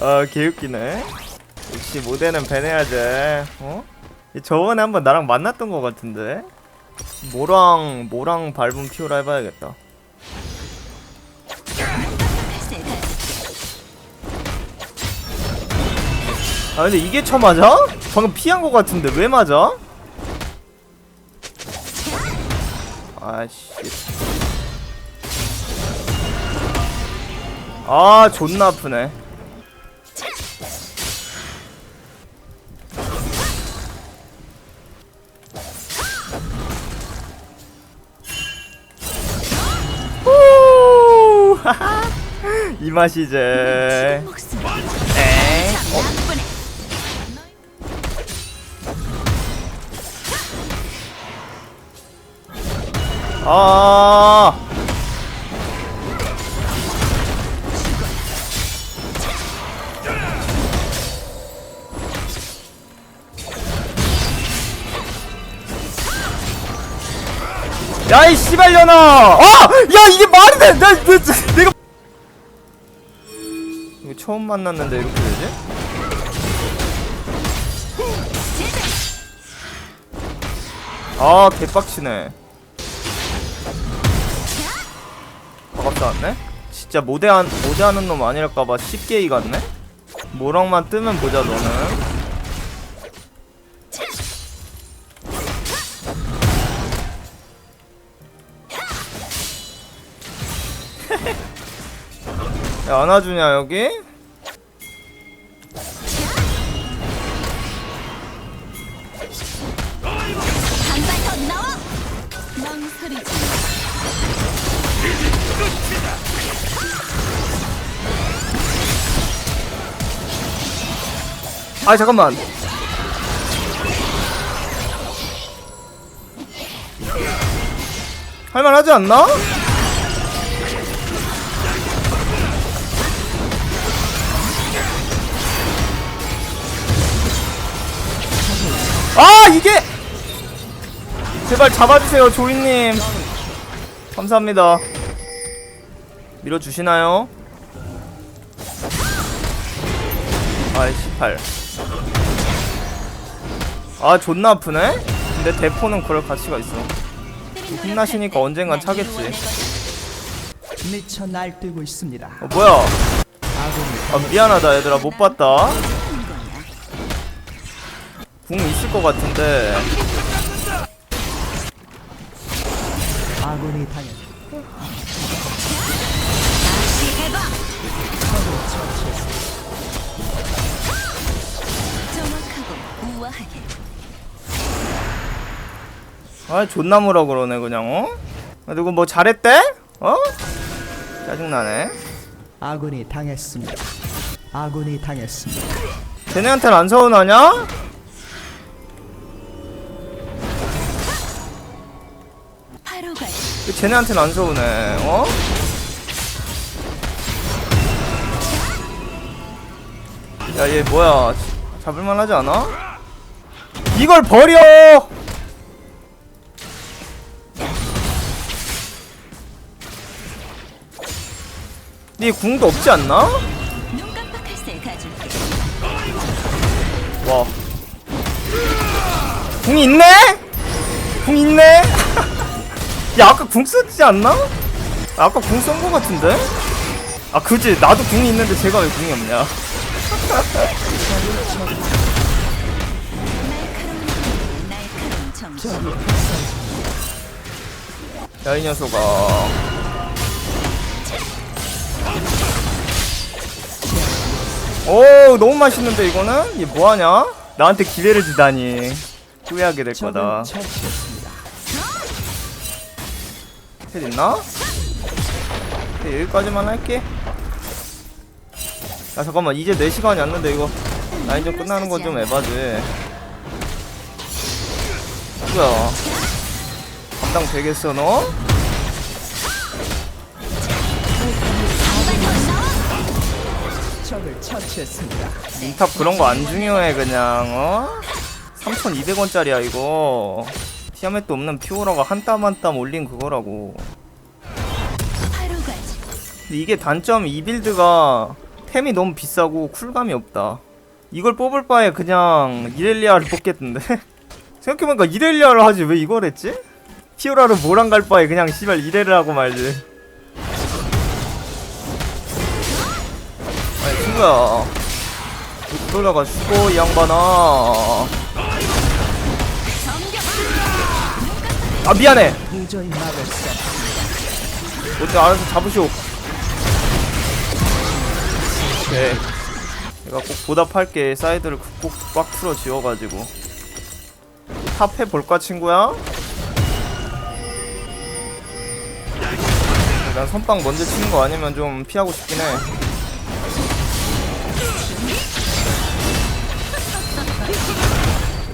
아 개웃기네 역시 모델은 배내야지 어? 이 저번에 한번 나랑 만났던 것 같은데 모랑 모랑 밟은 피오라 해봐야겠다 아 근데 이게 쳐 맞아? 방금 피한 것 같은데 왜 맞아? 아씨 아 존나 아프네 이 맛이지 에이 나뿐에 아 야이 씨발년아 아! 야 이게 말이 돼! 나, 나, 나, 내가 이거 처음 만났는데 이렇게 되지? 아 개빡치네 박았다 왔네? 진짜 모대한, 모대하는 놈 아닐까봐 쉽게 이갔네? 모랑만 뜨면 보자 너는 야, 안아주냐 여기? 아 잠깐만 할만하지 않나? 이게! 제발 잡아주세요 조이님. 감사합니다. 밀어주시나요? 아이 18아 존나 아프네? 근데 대포는 그럴 가치가 있어. 힘나시니까 언젠간 차겠지. 미쳐 날뛰고 있습니다. 어 뭐야? 아 미안하다 얘들아. 못 봤다 궁 있을 것 같은데 아군이 당했. 아 존나 뭐라 그러네 그냥 어? 아, 누구 뭐 잘했대? 어? 짜증나네 아군이 당했습니다. 아군이 당했습니다. 쟤네한테는 안 서운하냐? 쟤네한테는 안 서운해 어? 야 얘 뭐야 잡을만 하지 않아? 이걸 버려! 네 궁도 없지 않나? 와. 궁 있네? 궁 있네? 야, 아까 궁 썼지 않나? 아, 아까 궁 쓴 거 같은데? 아, 그지? 나도 궁이 있는데 제가 왜 궁이 없냐? 야, 이 녀석아. 오, 너무 맛있는데, 이거는? 얘 뭐하냐? 나한테 기회를 주다니. 후회하게 될 거다. 텔 있나? 여기까지만 할게. 야 잠깐만 이제 4시간이 왔는데 이거 라인전 끝나는 건 좀 에바지 뭐야 감당 되겠어 너? 인탑 그런 거 안 중요해 그냥 어? 3200원짜리야 이거 티아멧도 없는 피오라가 한 땀 한 땀 올린 그거라고. 근데 이게 단점 이 빌드가 템이 너무 비싸고 쿨감이 없다. 이걸 뽑을 바에 그냥 이렐리아를 뽑겠던데? 생각해보니까 이렐리아를 하지 왜 이걸 했지? 피오라를 모랑 갈 바에 그냥 씨발 이레를 하고 말지. 아니 친구야. 돌아가 이 양반아 아 미안해. 어때 알아서 잡으시오 오케이 내가 꼭 보답할게 사이드를 꼭꽉 틀어 지워가지고 탑해 볼까 친구야? 난 선빵 먼저 치는 거 아니면 좀 피하고 싶긴 해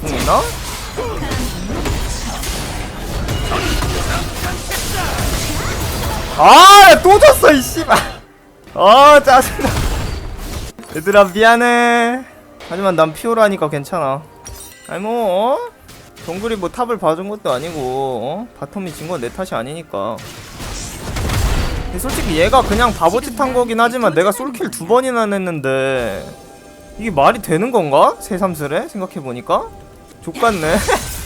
궁 있나? 아, 또 졌어, 이 씨발. 아, 짜증나. 얘들아, 미안해. 하지만 난 피오라니까 괜찮아. 아니, 뭐, 어? 정글이 뭐 탑을 봐준 것도 아니고, 어? 바텀이 진 건 내 탓이 아니니까. 솔직히 얘가 그냥 바보짓 한 거긴 하지만 내가 솔킬 두 번이나 냈는데, 이게 말이 되는 건가? 새삼스레? 생각해보니까? 족같네.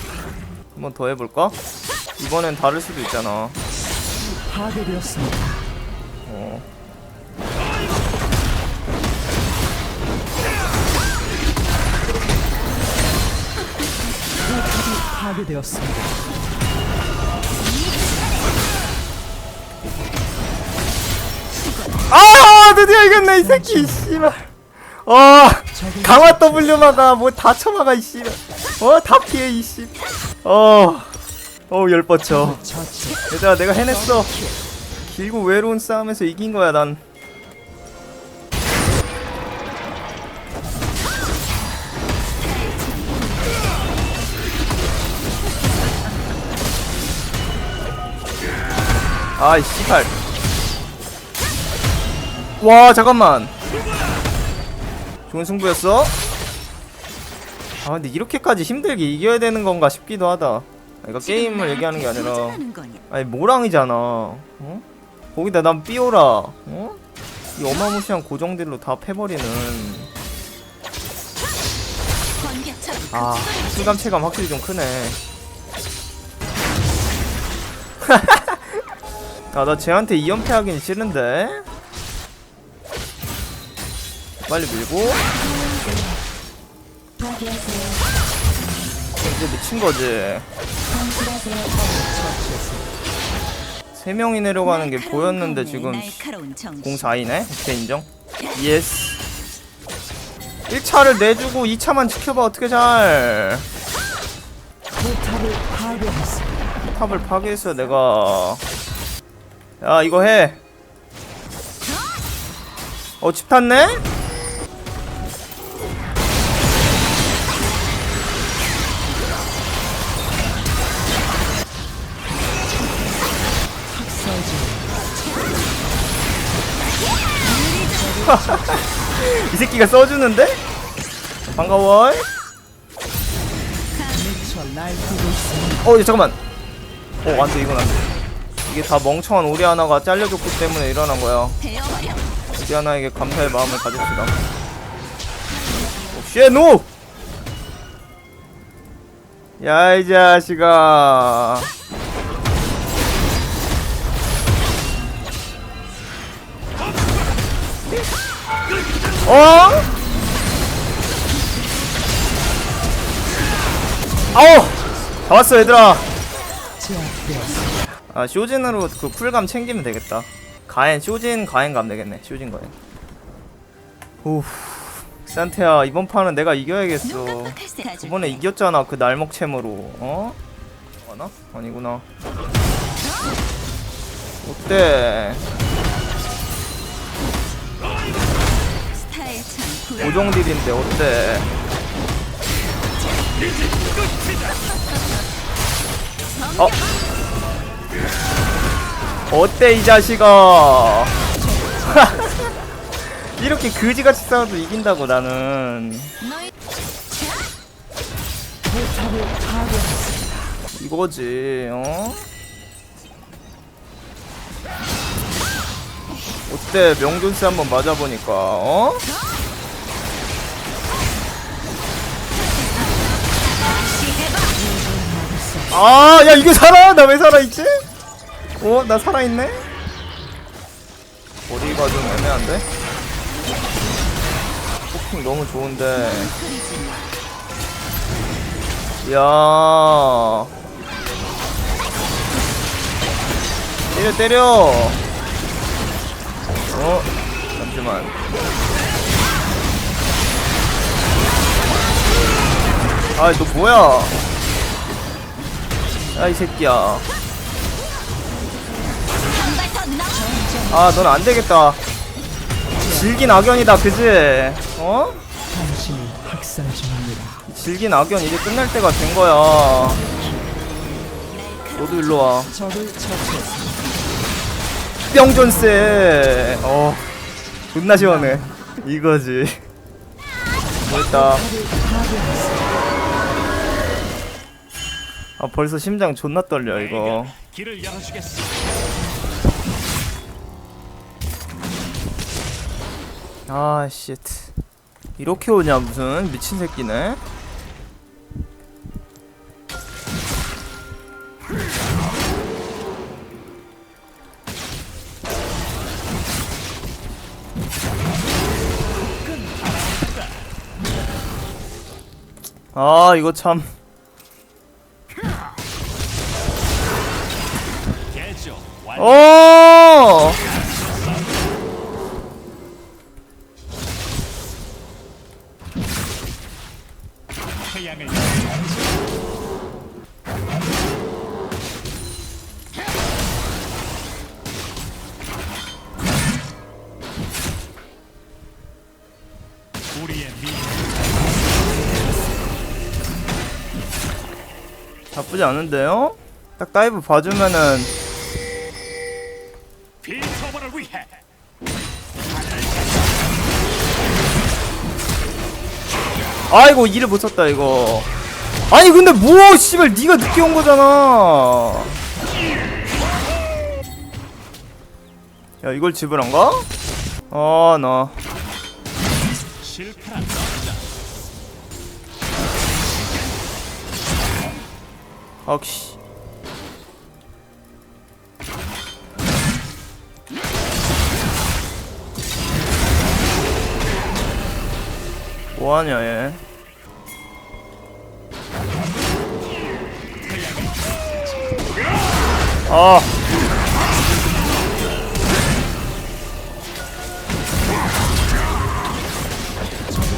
한번 더 해볼까? 이번엔 다를 수도 있잖아. 파괴되었습니다. 어. 파괴되었습니다. 아 드디어 이겼네 이 새끼 씨발 어 강화 W 막아 뭐다 쳐막아 이 씨발 어다 피해 이 씨. 어. 어우 열뻗쳐. 얘들아 내가 해냈어. 길고 외로운 싸움에서 이긴 거야 난. 아이 씨발. 와 잠깐만. 좋은 승부였어? 아 근데 이렇게까지 힘들게 이겨야 되는 건가 싶기도 하다 아, 이거 게임을 얘기하는 게 아니라? 아니 모랑이잖아. 어? 거기다 난 삐오라. 어? 이 어마무시한 고정들로 다 패버리는. 아 실감 체감 확실히 좀 크네. 아나 쟤한테 2연패 하긴 싫은데. 빨리 밀고 이제 미친 거지 세 명이 내려가는 게 보였는데 지금 날카로운 정신. 공 4이네? 오케이 인정 예스 1차를 내주고 2차만 지켜봐 어떻게 잘. 탑을 파괴했어 내가 야 이거 해 어, 집 탔네? 이 새끼가 써주는데? 반가워. 어, 야, 잠깐만. 어, 안 돼, 이건 안 돼. 이게 다 멍청한 오리 하나가 잘려줬기 때문에 일어난 거야. 오리 하나에게 감사의 마음을 가집시다. 오, 쉣, 노! 야, 이 자식아. 어? 아우! 다 왔어, 얘들아. 아 쇼진으로 그 쿨감 챙기면 되겠다 가엔 쇼진 가엔 가면 되겠네 쇼진 가엔 오 산테야 이번 판은 내가 이겨야겠어. 저번에 이겼잖아 그 날먹챔으로 어? 아나? 아니구나 어때 고정딜인데 어때 어? 어때 이 자식아 이렇게 그지같이 싸워도 이긴다고 나는. 이거지 어? 어때 명존스 한번 맞아보니까 어? 아, 야, 이거 살아? 나 왜 살아있지? 어, 나 살아있네? 거리가 좀 애매한데? 포킹 너무 좋은데. 야 때려, 때려! 어, 잠시만. 아, 너 뭐야? 야, 이 새끼야. 아, 넌 안 되겠다. 질긴 악연이다, 그지? 어? 질긴 악연 이제 끝날 때가 된 거야. 너도 일로 와. 적을 처치했습니다. 뿅존세. 어, 존나 시원해. 이거지. 됐다. 아, 벌써 심장 존나 떨려, 이거. 길을 열어주겠어. 아, 쉣. 이렇게 오냐, 무슨. 미친 새끼네. 아, 이거 참. 어! 나쁘지 않은데요? 딱 다이브 봐주면은 아이고 일을 못 썼다 이거. 아니 근데 뭐 씨발 네가 늦게 온 거잖아. 야 이걸 집을 안 가? 아나 실패 뭐하냐 얘? 아.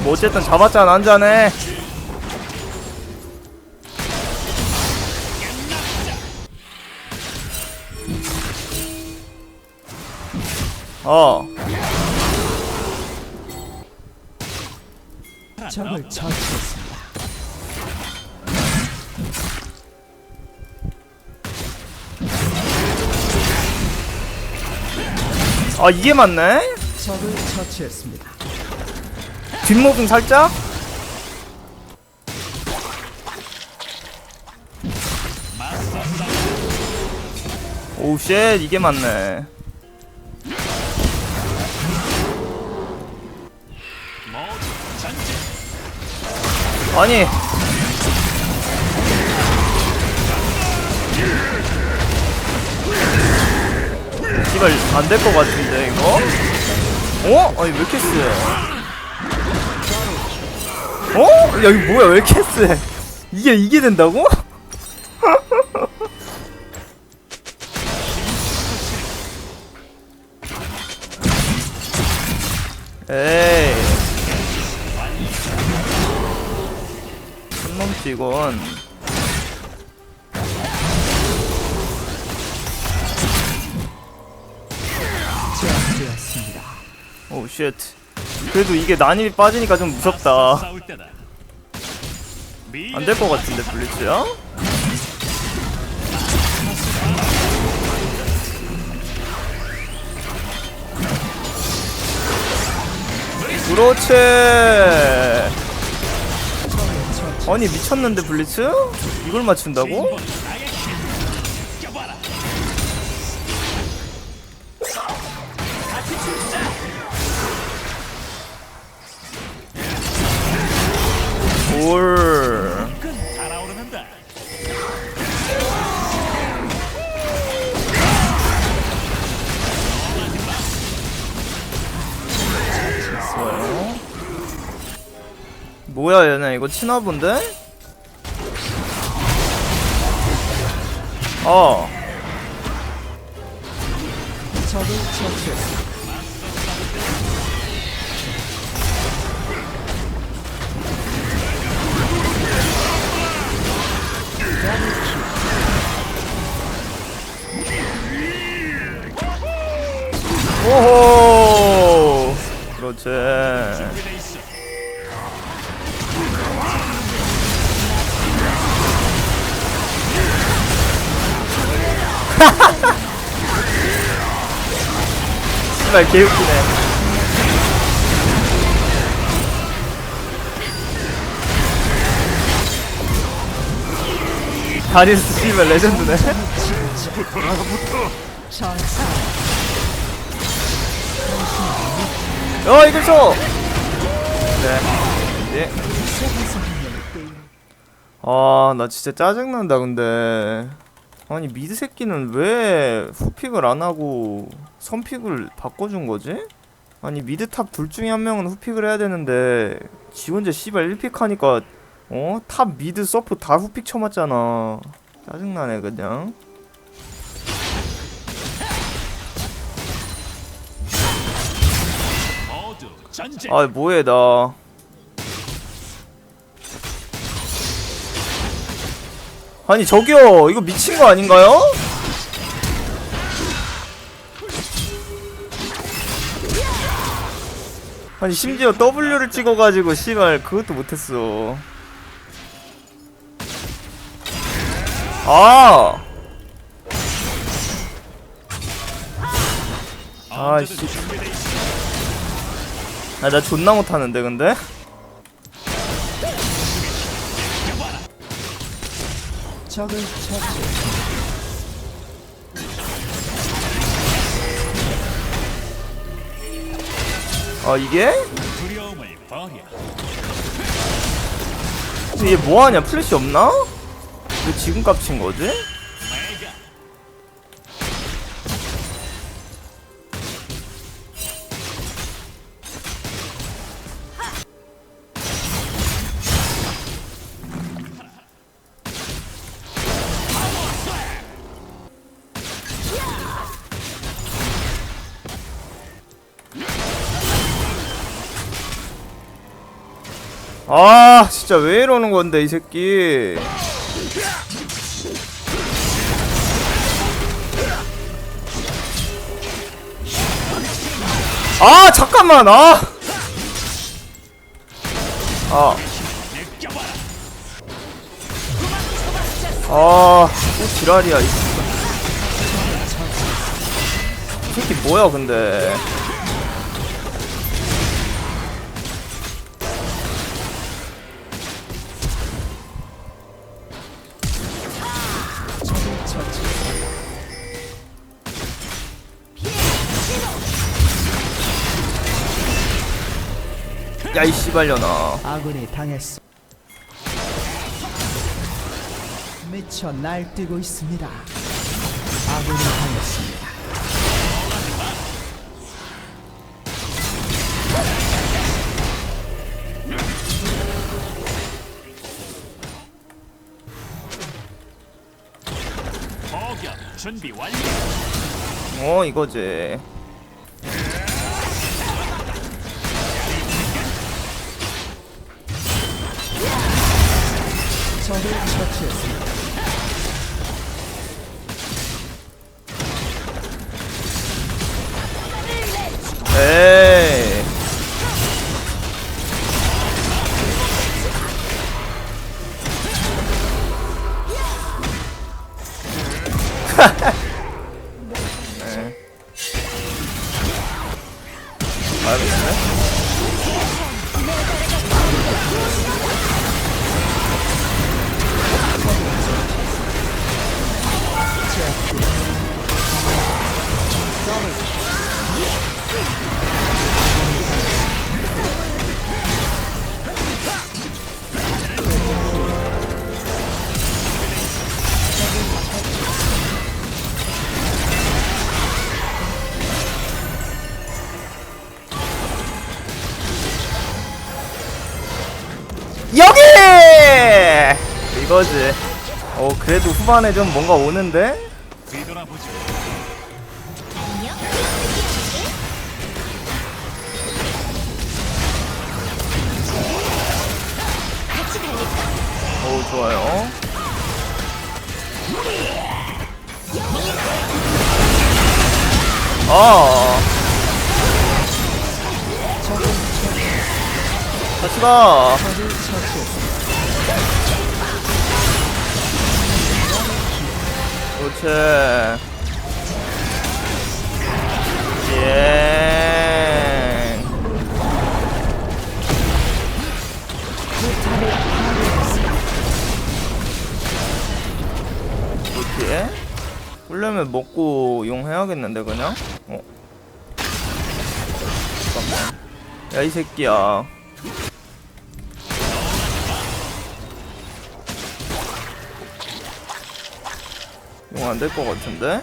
뭐 어쨌든 잡았잖아 한 잔에 어 적을 처치했습니다. 아 이게 맞네? 적을 처치했습니다. 뒷모빙 살짝? 오우 쉣 이게 맞네 아니 이걸 안 될 것 같은데 이거? 어? 아니 왜 이렇게 세? 어? 야 이거 뭐야 왜 이렇게 세? 이게 이게 된다고? 에 넘지 이건. 오우 쉣 그래도 이게 난입이 빠지니까 좀 무섭다. 안 될 것 같은데 블리츠야? 그렇지 아니 미쳤는데 블리츠? 이걸 맞춘다고? 올 뭐야 얘네 이거 친화본데? 어. 적을 처치했습니다. 씨발 개웃기네. 다리스 씨발 레전드네. 어 이걸 쳐. 네. 네. 아나 진짜 짜증난다 근데. 아니 미드 새끼는 왜 후픽을 안 하고 선픽을 바꿔준 거지? 아니 미드 탑 둘 중에 한 명은 후픽을 해야 되는데 지 혼자 씨발 1픽 하니까 어? 탑 미드 서프 다 후픽 쳐맞잖아 짜증나네 그냥. 아 뭐해 나 아니 저기요 이거 미친 거 아닌가요? 아니 심지어 W를 찍어가지고 씨발 그것도 못했어 아 아, 언제든 씨. 준비돼 있어. 아, 나 존나 못하는데 근데? 적을 처치했습니다. 아 이게? 얘 뭐하냐 플래시 없나? 왜 지금 깝친 거지? 아 진짜 왜 이러는 건데 이 새끼 아 잠깐만 아 아. 아, 또 지랄이야, 이 새끼. 이 새끼 뭐야, 근데. 야, 이 씨발려나. 아군이 당했습니다. 미쳐 날뛰고 있습니다. 아군이 당했습니다. 포격 준비 완료. 어, 이거지. 적을 처치했습니다. 에이. 이거지. 어 그래도 후반에 좀 뭔가 오는데? 오 좋아요. 아. 같이 가 그렇지 예. 이렇게? 훈련면 먹고 용 해야겠는데 그냥? 어? 잠깐만. 야 이 새끼야 용안될 것 같은데?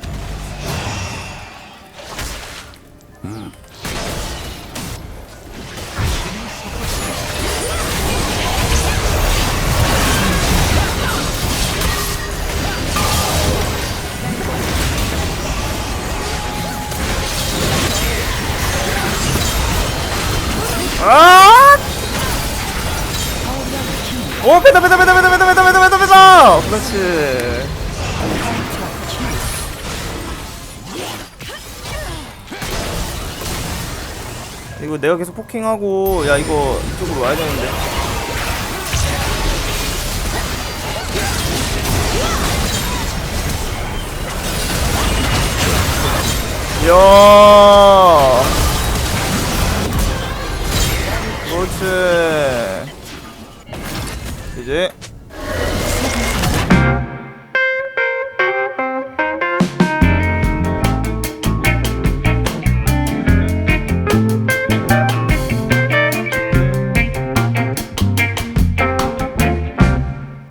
아! 오 빼다 빼다 빼다 빼다 빼다 빼다 빼다 빼다 빼다 그렇지 이거 내가 계속 포킹하고 야 이거 이쪽으로 와야 되는데. 이야! 그렇지. 이제